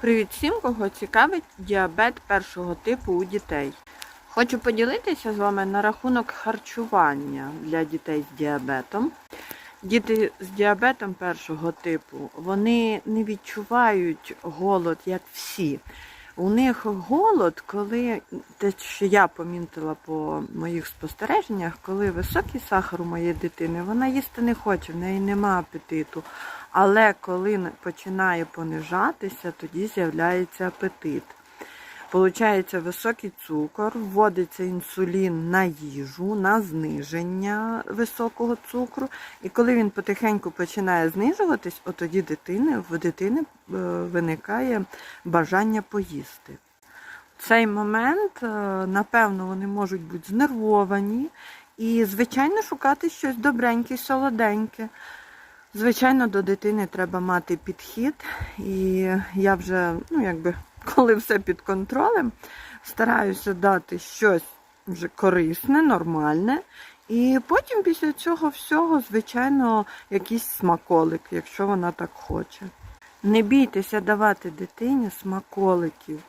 Привіт всім, кого цікавить діабет першого типу у дітей. Хочу поділитися з вами на рахунок харчування для дітей з діабетом. Діти з діабетом першого типу вони не відчувають голод, як всі. У них голод, коли те, що я помітила по моїх спостереженнях, коли високий сахар у моєї дитини, вона їсти не хоче, в неї нема апетиту. Але коли починає понижатися, тоді з'являється апетит. Получається високий цукор, вводиться інсулін на їжу, на зниження високого цукру. І коли він потихеньку починає знижуватись, от тоді дитини, в дитини е, виникає бажання поїсти. В цей момент, е, напевно, вони можуть бути знервовані і, звичайно, шукати щось добреньке, солоденьке. Звичайно, до дитини треба мати підхід, і я вже, ну якби, коли все під контролем, стараюся дати щось вже корисне, нормальне. І потім після цього всього, звичайно, якийсь смаколик, якщо вона так хоче. Не бійтеся давати дитині смаколиків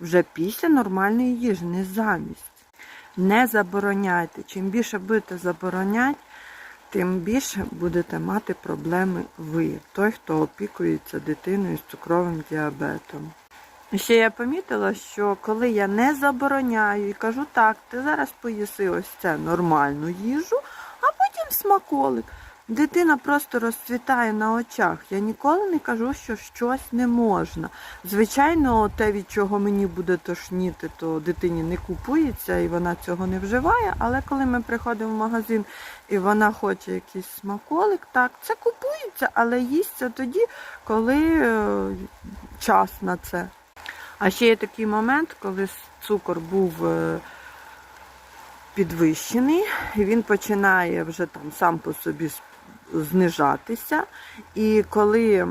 вже після нормальної їжі, не замість. Не забороняйте. Чим більше будете забороняти, тим більше будете мати проблеми ви, той, хто опікується дитиною з цукровим діабетом. Ще я помітила, що коли я не забороняю і кажу, так, ти зараз поїси ось це нормальну їжу, а потім смаколик. Дитина просто розцвітає на очах. Я ніколи не кажу, що щось не можна. Звичайно, те, від чого мені буде тошніти, то дитині не купується і вона цього не вживає. Але коли ми приходимо в магазин і вона хоче якийсь смаколик, так, це купується, але їсться тоді, коли е, час на це. А ще є такий момент, коли цукор був е, підвищений, він починає вже там сам по собі знижатися. І коли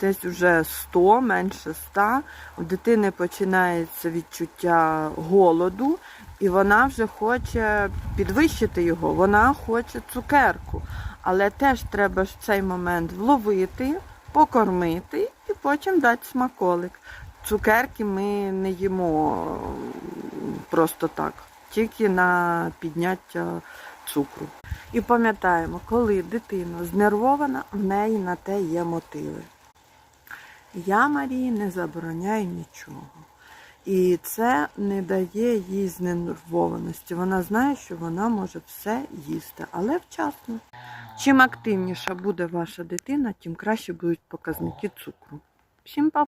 десь вже 100, менше 100, у дитини починається відчуття голоду, і вона вже хоче підвищити його, вона хоче цукерку. Але теж треба ж цей момент вловити, покормити і потім дати смаколик. Цукерки ми не їмо просто так, тільки на підняття цукру. І пам'ятаємо, коли дитина знервована, в неї на те є мотиви. Я Марії не забороняю нічого. І це не дає їй знервованості. Вона знає, що вона може все їсти, але вчасно. Чим активніша буде ваша дитина, тим краще будуть показники цукру. Всім па!